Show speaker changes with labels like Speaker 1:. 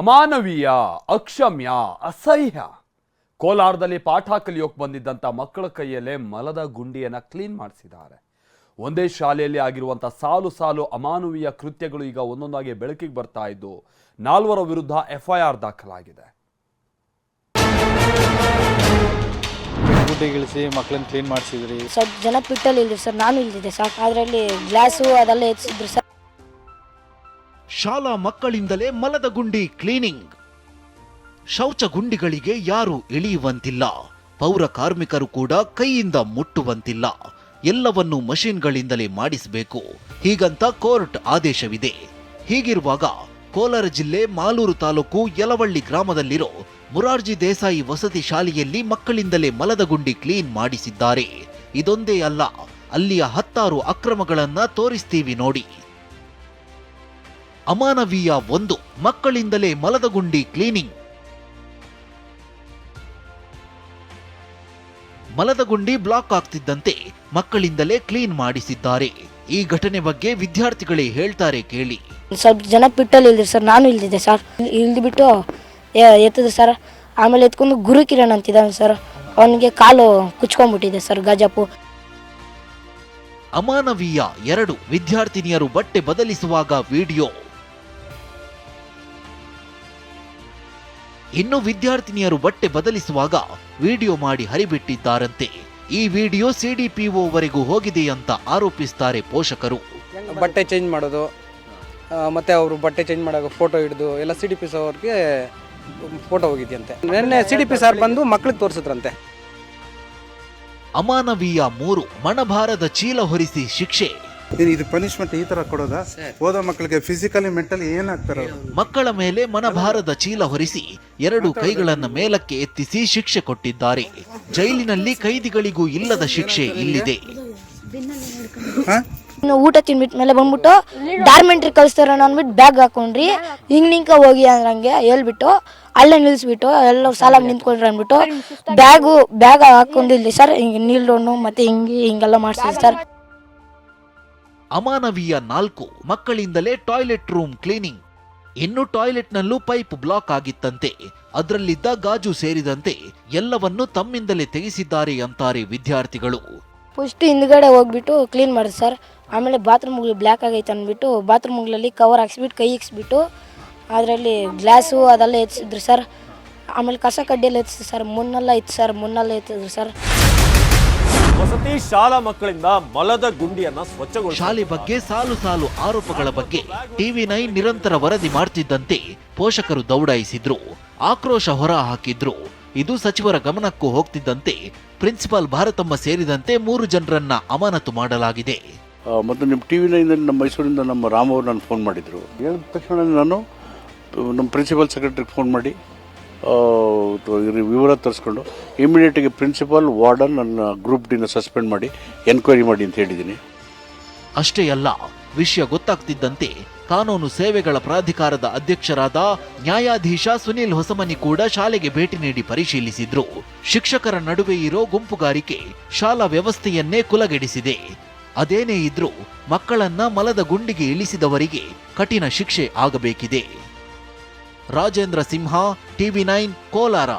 Speaker 1: ಅಮಾನವೀಯ ಅಕ್ಷಮ್ಯ ಅಸಹ್ಯ. ಕೋಲಾರದಲ್ಲಿ ಪಾಠ ಕಲಿಯೋಕೆ ಬಂದಿದ್ದಂಥ ಮಕ್ಕಳ ಕೈಯಲ್ಲೇ ಮಲದ ಗುಂಡಿಯನ್ನ ಕ್ಲೀನ್ ಮಾಡಿಸಿದ್ದಾರೆ. ಒಂದೇ ಶಾಲೆಯಲ್ಲಿ ಆಗಿರುವಂಥ ಸಾಲು ಸಾಲು ಅಮಾನವೀಯ ಕೃತ್ಯಗಳು ಈಗ ಒಂದೊಂದಾಗಿ ಬೆಳಕಿಗೆ ಬರ್ತಾ ಇದ್ದು ನಾಲ್ವರ ವಿರುದ್ಧ ಎಫ್ಐಆರ್ ದಾಖಲಾಗಿದೆ.
Speaker 2: ಗುಡ್ಡೆಗಿಳಿಸಿ ಮಕ್ಕಳನ್ನ ಕ್ಲೀನ್ ಮಾಡಿಸಿದ್ರಿ.
Speaker 3: ಸ್ವಲ್ಪ ಜನ ಪಿಟ್ಟಲ್ಲಿ ಇಲ್ರಿ ಸರ್ ನಾನು ಇಲ್ದಿದ್ದೆ ಸರ್. ಅದರಲ್ಲಿ ಗ್ಲಾಸು ಅದೆಲ್ಲ ಹೆಚ್ಚಿದ್ರು ಸರ್.
Speaker 4: ಶಾಲಾ ಮಕ್ಕಳಿಂದಲೇ ಮಲದ ಗುಂಡಿ ಕ್ಲೀನಿಂಗ್. ಶೌಚ ಗುಂಡಿಗಳಿಗೆ ಯಾರು ಇಳಿಯುವಂತಿಲ್ಲ ಪೌರ ಕಾರ್ಮಿಕರು ಕೂಡ ಕೈಯಿಂದ ಮುಟ್ಟುವಂತಿಲ್ಲ. ಎಲ್ಲವನ್ನು ಮಷಿನ್ಗಳಿಂದಲೇ ಮಾಡಿಸಬೇಕು. ಹೀಗಂತ ಕೋರ್ಟ್ ಆದೇಶವಿದೆ. ಹೀಗಿರುವಾಗ ಕೋಲಾರ ಜಿಲ್ಲೆ ಮಾಲೂರು ತಾಲೂಕು ಯಲವಳ್ಳಿ ಗ್ರಾಮದಲ್ಲಿರೋ ಮುರಾರ್ಜಿ ದೇಸಾಯಿ ವಸತಿ ಶಾಲೆಯಲ್ಲಿ ಮಕ್ಕಳಿಂದಲೇ ಮಲದ ಗುಂಡಿ ಕ್ಲೀನ್ ಮಾಡಿಸಿದ್ದಾರೆ. ಇದೊಂದೇ ಅಲ್ಲ, ಅಲ್ಲಿಯ ಹತ್ತಾರು ಅಕ್ರಮಗಳನ್ನ ತೋರಿಸ್ತೀವಿ ನೋಡಿ. ಅಮಾನವೀಯ ಒಂದು ಮಕ್ಕಳಿಂದಲೇ ಮಲದ ಗುಂಡಿ ಕ್ಲೀನಿಂಗ್. ಮಲದ ಗುಂಡಿ ಬ್ಲಾಕ್ ಆಗ್ತಿದ್ದಂತೆ ಮಕ್ಕಳಿಂದಲೇ ಕ್ಲೀನ್ ಮಾಡಿಸಿದ್ದಾರೆ. ಈ ಘಟನೆ ಬಗ್ಗೆ ವಿದ್ಯಾರ್ಥಿಗಳೇ ಹೇಳ್ತಾರೆ ಕೇಳಿ.
Speaker 3: ಸ್ವಲ್ಪ ಜನ ಪಿಟ್ಟಲ್ಲಿ ಇಲ್ರಿ ಸರ್ ನಾನು ಇಲ್ದಿದ್ದೆ ಸರ್. ಇಲ್ದ್ಬಿಟ್ಟು ಎತ್ತಿದ್ರು ಸರ್. ಆಮೇಲೆ ಎತ್ಕೊಂಡು ಗುರು ಕಿರಣ್ ಅಂತಿದ್ದಾನೆ ಸರ್. ಅವನಿಗೆ ಕಾಲು ಕುಚ್ಕೊಂಡ್ಬಿಟ್ಟಿದೆ ಸರ್ ಗಜಪು.
Speaker 4: ಅಮಾನವೀಯ ಎರಡು ವಿದ್ಯಾರ್ಥಿನಿಯರು ಬಟ್ಟೆ ಬದಲಿಸುವಾಗ ವಿಡಿಯೋ. ಇನ್ನು ವಿದ್ಯಾರ್ಥಿನಿಯರು ಬಟ್ಟೆ ಬದಲಿಸುವಾಗ ವಿಡಿಯೋ ಮಾಡಿ ಹರಿಬಿಟ್ಟಿದ್ದಾರಂತೆ. ಈ ವಿಡಿಯೋ ಸಿಡಿಪಿಒವರೆಗೂ ಹೋಗಿದೆ ಅಂತ ಆರೋಪಿಸ್ತಾರೆ ಪೋಷಕರು.
Speaker 5: ಬಟ್ಟೆ ಚೇಂಜ್ ಮಾಡೋದು ಮತ್ತೆ ಅವರು ಬಟ್ಟೆ ಚೇಂಜ್ ಮಾಡೋ ಫೋಟೋ ಹಿಡಿದು ಎಲ್ಲ ಸಿ ಡಿ ಪಿ ಅವ್ರಿಗೆ ಫೋಟೋ ಹೋಗಿದೆಯಂತೆ. ನಿನ್ನೆ ಸಿ ಡಿ ಪಿ ಸಾರ್ ಬಂದು ಮಕ್ಳಿಗೆ ತೋರಿಸಿದ್ರಂತೆ.
Speaker 4: ಅಮಾನವೀಯ ಮೂರು ಮಣಭಾರದ ಚೀಲ ಹೊರಿಸಿ ಶಿಕ್ಷೆ.
Speaker 6: ಇದು ಇದು ಪನಿಷ್ಮೆಂಟ್ ಈ ತರ ಕೊಡೋದಾ? ಓದೋ ಮಕ್ಕಳಿಗೆ ಫಿಸಿಕಲಿ ಮೆಂಟಲಿ ಏನಾಗ್ತಾರ
Speaker 4: ಮಕ್ಕಳ ಮೇಲೆ ಮನಭಾರದ ಚೀಲ ಹೊರಿಸಿ ಎರಡು ಕೈಗಳನ್ನು ಮೇಲಕ್ಕೆ ಎತ್ತಿಸಿ ಶಿಕ್ಷೆ ಕೊಟ್ಟಿದ್ದಾರೆ. ಜೈಲಿನಲ್ಲಿ ಕೈದಿಗಳಿಗೂ ಇಲ್ಲದ ಶಿಕ್ಷೆ ಇಲ್ಲಿದೆ?
Speaker 3: ಇನ್ನು ಊಟ ತಿನ್ಬಿಟ್ ಮೇಲೆ ಬಂದ್ಬಿಟ್ಟು ಡಾರ್ಮೆಂಟ್ರಿ ಕಳಿಸ್ತಾರ ಅಂದ್ಬಿಟ್ಟು ಬ್ಯಾಗ್ ಹಾಕೊಂಡ್ರಿ. ಹಿಂಗ್ ನಿಂಕ ಹೋಗಿ ಅಂದ್ರಂಗೆ ಹೇಳ್ಬಿಟ್ಟು ಅಲ್ಲೇ ನಿಲ್ಸ್ಬಿಟ್ಟು ಎಲ್ಲರೂ ಸಾಲ ನಿಂತ್ಕೊಂಡ್ರಿ ಅಂದ್ಬಿಟ್ಟು ಬ್ಯಾಗು ಬ್ಯಾಗ್ ಹಾಕೊಂಡಿಲ್ಲ ಸರ್ ಹಿಂಗೆ ನೀಲ್ಡೋನು ಮತ್ತೆ ಹಿಂಗೆ ಹಿಂಗೆಲ್ಲ ಮಾಡ್ಸಿದ್ರು ಸರ್
Speaker 4: ಅಮಾನವೀಯ ನಾಲ್ಕು ಮಕ್ಕಳಿಂದಲೇ ಟಾಯ್ಲೆಟ್ ರೂಮ್ ಕ್ಲೀನಿಂಗ್. ಇನ್ನು ಟಾಯ್ಲೆಟ್ನಲ್ಲೂ ಪೈಪ್ ಬ್ಲಾಕ್ ಆಗಿತ್ತಂತೆ. ಅದರಲ್ಲಿದ್ದ ಗಾಜು ಸೇರಿದಂತೆ ಎಲ್ಲವನ್ನೂ ತಮ್ಮಿಂದಲೇ ತೆಗೆಸಿದ್ದಾರೆ ಅಂತಾರೆ ವಿದ್ಯಾರ್ಥಿಗಳು.
Speaker 3: ಫಸ್ಟ್ ಹಿಂದ್ಗಡೆ ಹೋಗ್ಬಿಟ್ಟು ಕ್ಲೀನ್ ಮಾಡಿ ಸರ್. ಆಮೇಲೆ ಬಾತ್ರೂಮ್ಗಳು ಬ್ಲ್ಯಾಕ್ ಆಗೈತೆ ಅಂದ್ಬಿಟ್ಟು ಬಾತ್ರೂಮ್ಗಳಲ್ಲಿ ಕವರ್ ಹಾಕ್ಸ್ಬಿಟ್ಟು, ಕೈ ಇಕ್ಸ್ಬಿಟ್ಟು ಅದರಲ್ಲಿ ಗ್ಲಾಸು ಅದೆಲ್ಲ ಹೆಚ್ಚಿದ್ರು ಸರ್. ಆಮೇಲೆ ಕಸ ಕಡ್ಡಿಯಲ್ಲಿ ಹೆಚ್ಚಿದ್ರು ಸರ್. ಮುನ್ನೆಲ್ಲ ಇತ್ತು ಸರ್. ಮುನ್ನೆಲ್ಲ ಎತ್ತಿದ್ರು ಸರ್.
Speaker 7: ವಸತಿ ಶಾಲಾ ಮಕ್ಕಳಿಂದ ಮಲದ ಗುಂಡಿಯನ್ನ ಸ್ವಚ್ಛಗೊಳಿಸಿ
Speaker 4: ಶಾಲೆ ಬಗ್ಗೆ ಸಾಲು ಸಾಲು ಆರೋಪಗಳ ಬಗ್ಗೆ ಟಿವಿ ನೈನ್ ನಿರಂತರ ವರದಿ ಮಾಡ್ತಿದ್ದಂತೆ ಪೋಷಕರು ದೌಡಾಯಿಸಿದ್ರು ಆಕ್ರೋಶ ಹೊರ ಹಾಕಿದ್ರು ಇದು ಸಚಿವರ ಗಮನಕ್ಕೂ ಹೋಗ್ತಿದ್ದಂತೆ ಪ್ರಿನ್ಸಿಪಾಲ್ ಭಾರತಮ್ಮ ಸೇರಿದಂತೆ ಮೂರು ಜನರನ್ನ ಅಮಾನತು ಮಾಡಲಾಗಿದೆ.
Speaker 8: ಆ, ಮತ್ತು ನಿಮ್ಮ ಟಿ ವಿ ನೈನಲ್ಲಿ ನಮ್ಮ ಮೈಸೂರಿಂದ ನಮ್ಮ ರಾಮ್ ಅವರು ನಾನು ಫೋನ್ ಮಾಡಿದರು. ಹೇಳಿದ ತಕ್ಷಣ ನಾನು ನಮ್ಮ ಪ್ರಿನ್ಸಿಪಲ್ ಸೆಕ್ರೆಟ್ರಿಗೆ ಫೋನ್ ಮಾಡಿ ವಿವರ ತರಿಸ್ಕೊಂಡು ಇಮಿಡಿಯೇಟಾಗಿ ಪ್ರಿನ್ಸಿಪಾಲ್ ವಾರ್ಡನ್ ನನ್ನ ಗ್ರೂಪ್ ಡಿನ ಸಸ್ಪೆಂಡ್ ಮಾಡಿ ಎನ್ಕ್ವೈರಿ ಮಾಡಿ ಅಂತ ಹೇಳಿದ್ದೀನಿ.
Speaker 4: ಅಷ್ಟೇ ಅಲ್ಲ, ವಿಷಯ ಗೊತ್ತಾಗ್ತಿದ್ದಂತೆ ಕಾನೂನು ಸೇವೆಗಳ ಪ್ರಾಧಿಕಾರದ ಅಧ್ಯಕ್ಷರಾದ ನ್ಯಾಯಾಧೀಶ ಸುನೀಲ್ ಹೊಸಮನಿ ಕೂಡ ಶಾಲೆಗೆ ಭೇಟಿ ನೀಡಿ ಪರಿಶೀಲಿಸಿದ್ರು. ಶಿಕ್ಷಕರ ನಡುವೆ ಇರೋ ಗುಂಪುಗಾರಿಕೆ ಶಾಲಾ ವ್ಯವಸ್ಥೆಯನ್ನೇ ಕುಲಗೆಡಿಸಿದೆ. ಅದೇನೇ ಇದ್ರೂ ಮಕ್ಕಳನ್ನ ಮಲದ ಗುಂಡಿಗೆ ಇಳಿಸಿದವರಿಗೆ ಕಠಿಣ ಶಿಕ್ಷೆ ಆಗಬೇಕಿದೆ. Rajendra Simha TV nine Kolar